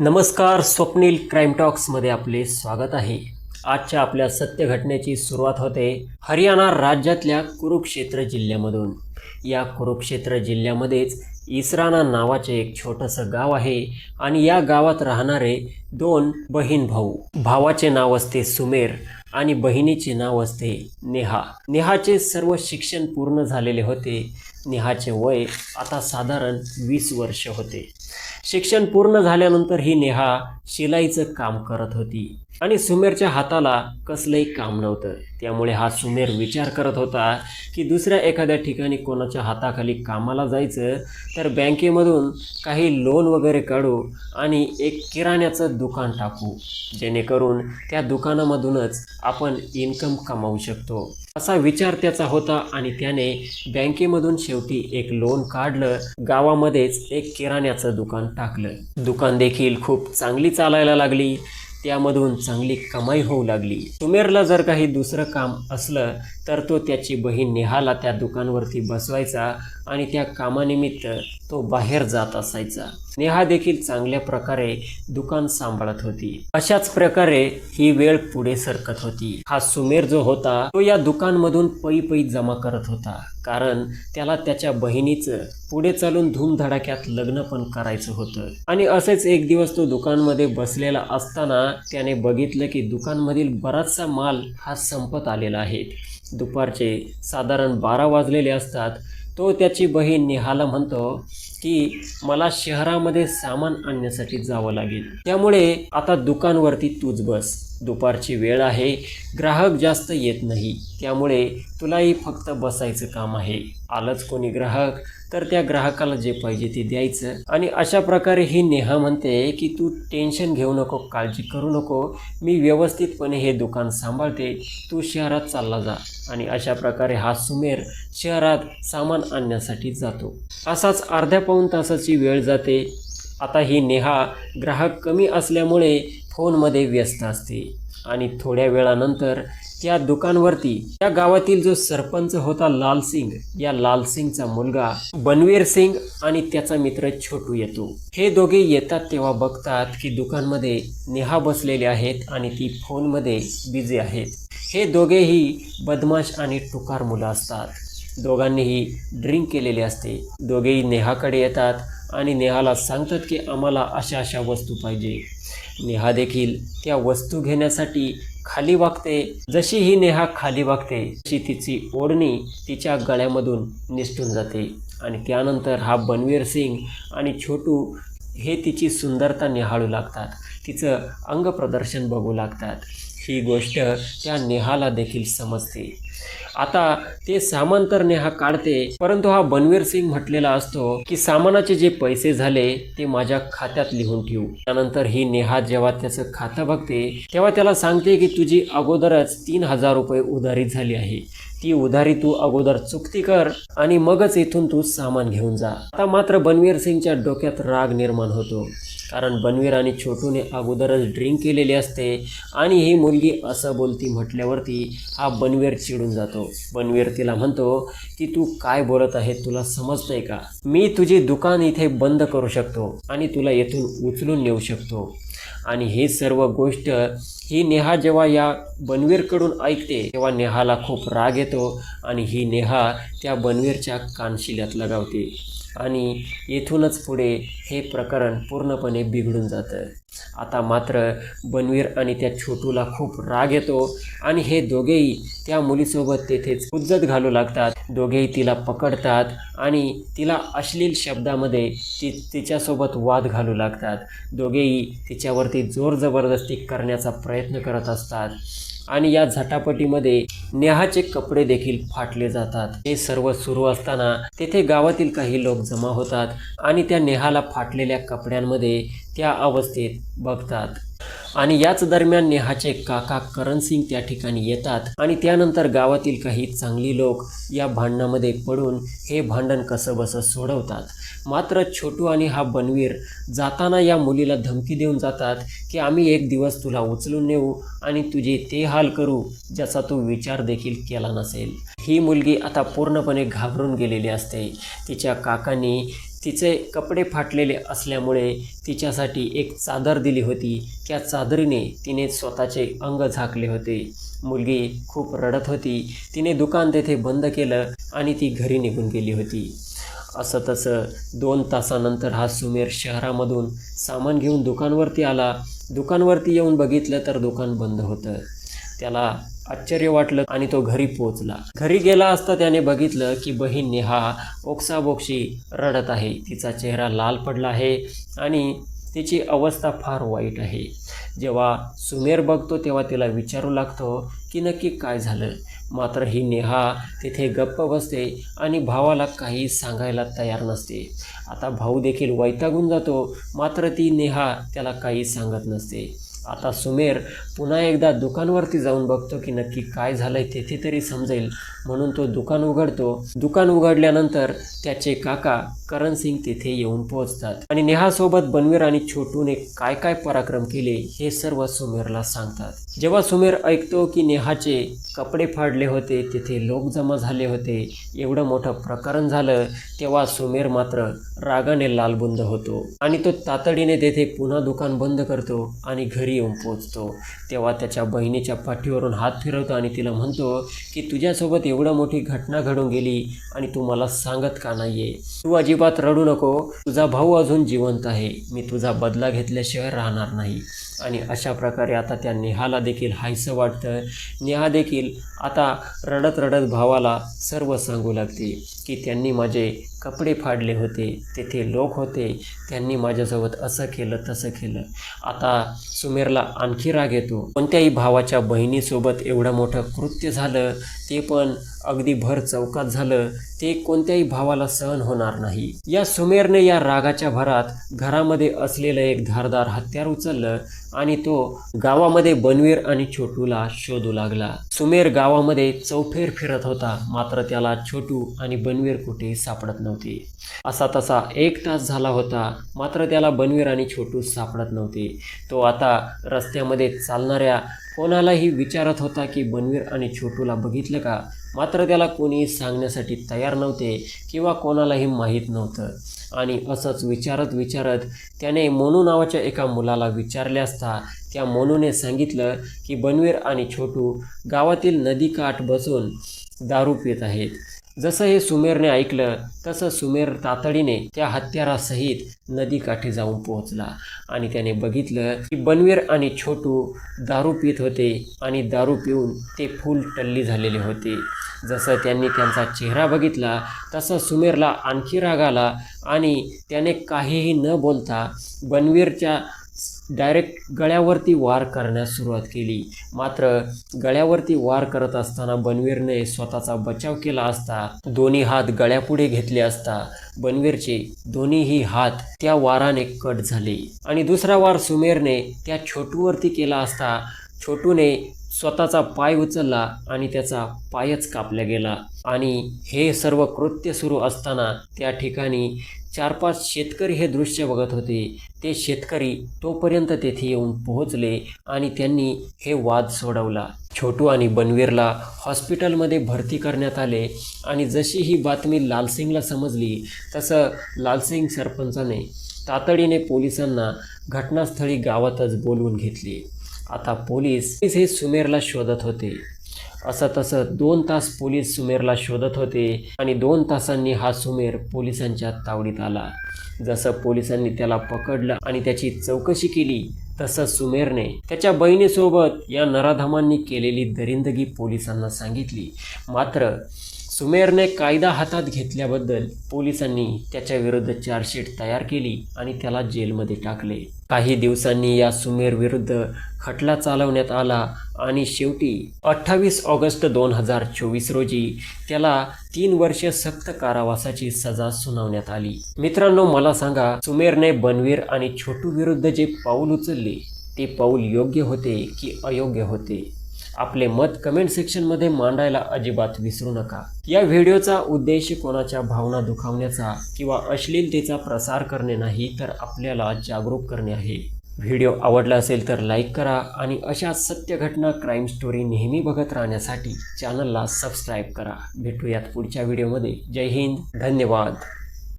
नमस्कार स्वप्नील क्राईम टॉक्समध्ये आपले स्वागत आहे. आजच्या आपल्या सत्य घटनेची सुरुवात होते हरियाणा राज्यातल्या कुरुक्षेत्र जिल्ह्यामधून. या कुरुक्षेत्र जिल्ह्यामध्येच इसराना नावाचे एक छोटंसं गाव आहे आणि या गावात राहणारे दोन बहीण भाऊ. भावाचे नाव असते सुमेर आणि बहिणीचे नाव असते नेहा. नेहाचे सर्व शिक्षण पूर्ण झालेले होते. नेहाचे वय आता साधारण वीस वर्ष होते. शिक्षण पूर्ण झाल्यानंतर ही नेहा शिलाईचं काम करत होती. आणि सुमेरच्या हाताला कसलंही काम नव्हतं. त्यामुळे हा सुमेर विचार करत होता की दुसऱ्या एखाद्या ठिकाणी कोणाच्या हाताखाली कामाला जायचं तर बँकेमधून काही लोन वगैरे काढू आणि एक किराण्याचं दुकान टाकू जेणेकरून त्या दुकानामधूनच आपण इन्कम कमावू शकतो. असा विचार त्याचा होता आणि त्याने बँकेमधून शेवटी एक लोन काढलं गावामध्येच एक किराण्याचं दुकान टाकलं. दुकान देखील खूप चांगली चालायला लागली. त्यामधून चांगली कमाई होऊ लागली. सुमेरला जर काही दुसरं काम असलं तर तो त्याची बहीण नेहाला त्या दुकानवरती बसवायचा. आणि त्या कामानिमित्त तो बाहेर जात असायचा. नेहा देखील चांगल्या प्रकारे दुकान सांभाळत होती. अशाच प्रकारे ही वेळ पुढे सरकत होती. हा सुमेर जो होता तो या दुकानमधून पै पै जमा करत होता. कारण त्याला त्याच्या बहिणीचं पुढे चालून धूमधडाक्यात लग्न पण करायचं होतं. आणि असेच एक दिवस तो दुकानमध्ये बसलेला असताना त्याने बघितलं की दुकानमधील बराचसा माल हा संपत आलेला आहे. दुपारचे साधारण बारा वाजलेले असतात. तो त्याची बहीण निहाला म्हणतो की मला शहरामध्ये सामान आणण्यासाठी जावं लागेल. त्यामुळे आता दुकानवरती तूच बस. दुपारची वेळ आहे. ग्राहक जास्त येत नाही. त्यामुळे तुलाही फक्त बसायचं काम आहे. आलंच कोणी ग्राहक तर त्या ग्राहकाला जे पाहिजे ते द्यायचं. आणि अशा प्रकारे ही नेहा म्हणते की तू टेन्शन घेऊ नको काळजी करू नको. मी व्यवस्थितपणे हे दुकान सांभाळते. तू शहरात चालला जा. आणि अशा प्रकारे हा सुमेर शहरात सामान आणण्यासाठी जातो. असाच अर्ध्या पाऊण तासाची वेळ जाते. आता ही नेहा ग्राहक कमी असल्यामुळे फोनमध्ये व्यस्त असते. आणि थोड्या वेळानंतर त्या दुकानवरती त्या गावातील जो सरपंच होता लाल सिंग या लाल सिंगचा मुलगा बनवीर सिंग आणि त्याचा मित्र छोटू येतो. हे दोघे येतात तेव्हा बघतात की दुकानमध्ये नेहा बसलेले आहेत आणि ती फोनमध्ये बिझी आहेत. हे दोघेही बदमाश आणि टुकार मुलं असतात. दोघांनीही ड्रिंक केलेले असते. दोघेही नेहाकडे येतात आणि नेहाला सांगतात की आम्हाला अशा अशा वस्तू पाहिजे. नेहा देखील त्या वस्तू घेण्यासाठी खाली वागते. जशी ही नेहा खाली वागते तशी तिची ओढणी तिच्या गळ्यामधून निसटून जाते. आणि त्यानंतर हा बनवीर सिंग आणि छोटू हे तिची सुंदरता निहाळू लागतात. तिचं अंग प्रदर्शन बघू लागतात. ही गोष्ट त्या नेहाला देखील समजते. आता ते सामान तर नेहा काढते परंतु हा बनवीर सिंग म्हटलेला असतो की सामानाचे जे पैसे झाले ते माझ्या खात्यात लिहून ठेवू. त्यानंतर ही नेहा जेव्हा त्याचं खातं बघते तेव्हा त्याला सांगते की तुझी अगोदरच तीन हजार रुपये उधारी झाली आहे. ती उधारी तू अगोदर चुकती कर आणि मगच इथून तू सामान घेऊन जा. आता मात्र बनवीर सिंगच्या डोक्यात राग निर्माण होतो. कारण बनवीर आणि छोटूने अगोदरच ड्रिंक केलेली असते आणि ही मुलगी असं बोलती म्हटल्यावरती हा बनवीर चिडून जातो. बनवीर तिला म्हणतो की तू काय बोलत आहे तुला समजतंय का? मी तुझी दुकान इथे बंद करू शकतो आणि तुला येथून उचलून नेऊ शकतो. आणि हे सर्व गोष्ट ही नेहा जेव्हा या बनवीरकडून ऐकते तेव्हा नेहाला खूप राग येतो आणि ही नेहा त्या बनवीरच्या कानशिल्यात लगावते. आणि येथूनच पुढे हे प्रकरण पूर्णपणे बिघडून जातं. आता मात्र बनवीर आणि त्या छोटूला खूप राग येतो आणि हे दोघेही त्या मुलीसोबत तेथेच उज्जत घालू लागतात. दोघेही तिला पकडतात आणि तिला अश्लील शब्दामध्ये ती तिच्यासोबत वाद घालू लागतात. दोघेही तिच्यावरती जोर जबरदस्ती करण्याचा प्रयत्न करत असतात आणि या झटापटीमध्ये नेहाचे कपडे देखील फाटले जातात. हे सर्व सुरू असताना तेथे गावातील काही लोक जमा होतात आणि त्या नेहाला फाटलेल्या कपड्यांमध्ये त्या अवस्थेत बघतात. आणि याच दरम्यान नेहाचे काका करण सिंग त्या ठिकाणी येतात आणि त्यानंतर गावातील काही चांगली लोक या भांडणामध्ये पडून हे भांडण कसं बसं सोडवतात. मात्र छोटू आणि हा बनवीर जाताना या मुलीला धमकी देऊन जातात की आम्ही एक दिवस तुला उचलून नेऊ आणि तुझे ते हाल करू ज्याचा तू विचार देखील केला नसेल. ही मुलगी आता पूर्णपणे घाबरून गेलेली असते. तिच्या काकांनी तिचे कपडे फाटलेले असल्यामुळे तिच्यासाठी एक चादर दिली होती. त्या चादरीने तिने स्वतःचे अंग झाकले होते. मुलगी खूप रडत होती. तिने दुकान तेथे बंद केलं आणि ती घरी निघून गेली होती. असं तसं दोन तासानंतर हा सुमेर शहरामधून सामान घेऊन दुकानवरती आला. दुकानवरती येऊन बघितलं तर दुकान बंद होतं. त्याला आश्चर्य वाटलं आणि तो घरी पोहोचला. घरी गेला असता त्याने बघितलं की बहीण नेहा ओक्साबोक्शी रडत आहे. तिचा चेहरा लाल पडला आहे आणि तिची अवस्था फार वाईट आहे. जेव्हा सुमेर बघतो तेव्हा तिला विचारू लागतो की नक्की काय झालं? मात्र ही नेहा तिथे गप्प बसते आणि भावाला काही सांगायला तयार नसते. आता भाऊ देखील वैतागून जातो मात्र ती नेहा त्याला काही सांगत नसते. आता सुमेर पुन्हा एकदा दुकानवरती जाऊन बघतो की नक्की काय झालं आहे तेथे तरी समजेल. म्हणून तो दुकान उघडतो. दुकान उघडल्यानंतर त्याचे काका करण सिंग तिथे येऊन पोहोचतात. आणि नेहासोबत बनवीर आणि छोटूने काय काय पराक्रम केले हे सर्व सुमेरला सांगतात. जेव्हा सुमेर ऐकतो की नेहाचे कपडे फाडले होते तिथे लोक जमा झाले होते एवढं मोठं प्रकरण झालं तेव्हा सुमेर मात्र रागाने लालबुंद होतो. आणि तो तातडीने तेथे पुन्हा दुकान बंद करतो आणि घरी येऊन पोहोचतो. तेव्हा त्याच्या बहिणीच्या पाठीवरून हात फिरवतो आणि तिला म्हणतो की तुझ्यासोबत एवढं मोठी घटना घडून गेली आणि तू मला सांगत का नाहीये? तू अजिबात रडू नको. तुझा भाऊ अजून जिवंत आहे. मी तुझा बदला घेतल्याशिवाय राहणार नाही. आणि अशा प्रकारे आता त्या नेहाला देखील हायसं वाटतं. नेहा देखील आता रडत रडत भावाला सर्व सांगू लागते. की त्यांनी माझे कपडे फाडले होते तेथे लोक होते. त्यांनी माझ्यासोबत असं केलं तसं केलं. आता सुमेरला आणखी राग येतो. कोणत्याही भावाच्या बहिणीसोबत एवढं मोठं कृत्य झालं ते पण अगदी भर चौकात झालं ते कोणत्याही भावाला सहन होणार नाही. या सुमेरने या रागाच्या भरात घरामध्ये असलेलं एक धारदार हत्यार उचललं आणि तो गावामध्ये बनवीर आणि छोटूला शोधू लागला. सुमेर गावामध्ये चौफेर फिरत होता मात्र त्याला छोटू आणि बनवीर कुठे सापडत नव्हते. असा तसा एक तास झाला होता मात्र त्याला बनवीर आणि छोटू सापडत नव्हते. तो आता रस्त्यामध्ये चालणाऱ्या कोणालाही विचारत होता की बनवीर आणि छोटूला बघितलं का? मात्र त्याला कोणीही सांगण्यासाठी तयार नव्हते किंवा कोणालाही माहीत नव्हतं. आणि असंच विचारत विचारत त्याने मोनू नावाच्या एका मुलाला विचारले असता त्या मोनूने सांगितलं की बनवीर आणि छोटू गावातील नदीकाठ बसून दारू पित आहेत. जसं हे सुमेरने ऐकलं तसं सुमेर तातडीने त्या हत्यारासहित नदीकाठी जाऊन पोहोचला. आणि त्याने बघितलं की बनवीर आणि छोटू दारू पित होते आणि दारू पिऊन ते फुल टल्ली झालेले होते. जसं त्यांनी त्यांचा चेहरा बघितला तसं सुमेरला आणखी राग आला आणि त्याने काहीही न बोलता बनवीरच्या डायरेक्ट गळ्यावरती वार करण्यास सुरुवात केली. मात्र गळ्यावरती वार करत असताना बनवीरने स्वतःचा बचाव केला असता दोन्ही हात गळ्यापुढे घेतले असता बनवीरचे दोन्हीही हात त्या वाराने कट झाले. आणि दुसरा वार सुमेरने त्या छोटूवरती केला असता छोटूने स्वतःचा पाय उचलला आणि त्याचा पायच कापला गेला. आणि हे सर्व कृत्य सुरू असताना त्या ठिकाणी चार पाच शेतकरी हे दृश्य बघत होते. ते शेतकरी तोपर्यंत तेथे येऊन पोहोचले आणि त्यांनी हे वाद सोडवला. छोटू आणि बनवीरला हॉस्पिटलमध्ये भरती करण्यात आले आणि जशी ही बातमी लालसिंगला समजली तसं लालसिंग सरपंचाने तातडीने पोलिसांना घटनास्थळी गावातच बोलवून घेतले. आता पोलीस हे सुमेरला शोधत होते. असं तसं दोन तास पोलीस सुमेरला शोधत होते आणि दोन तासांनी हा सुमेर पोलिसांच्या तावडीत आला. जसं पोलिसांनी त्याला पकडलं आणि त्याची चौकशी केली तसं सुमेरने त्याच्या बहिणीसोबत या नराधमांनी केलेली दरिंदगी पोलिसांना सांगितली. मात्र सुमेरने कायदा हातात घेतल्याबद्दल पोलिसांनी त्याच्या विरुद्ध चार्जशीट तयार केली आणि त्याला जेलमध्ये टाकले. काही दिवसांनी या सुमेर विरुद्ध खटला चालवण्यात आला आणि शेवटी अठ्ठावीस ऑगस्ट दोन हजार चोवीस रोजी त्याला तीन वर्षे सक्त कारावासाची सजा सुनावण्यात आली. मित्रांनो मला सांगा सुमेरने बनवीर आणि छोटू विरुद्ध जे पाऊल उचलले ते पाऊल योग्य होते की अयोग्य होते? आपले मत कमेंट सेक्शनमध्ये मांडायला अजिबात विसरू नका. या व्हिडिओचा उद्देश कोणाच्या भावना दुखावण्याचा किंवा अश्लीलतेचा प्रसार करणे नाही तर आपल्याला जागरूक करणे आहे. व्हिडिओ आवडला असेल तर लाईक करा आणि अशा सत्य घटना क्राईम स्टोरी नेहमी बघत राहण्यासाठी चॅनलला सबस्क्राईब करा. भेटूयात पुढच्या व्हिडिओमध्ये जय हिंद. धन्यवाद.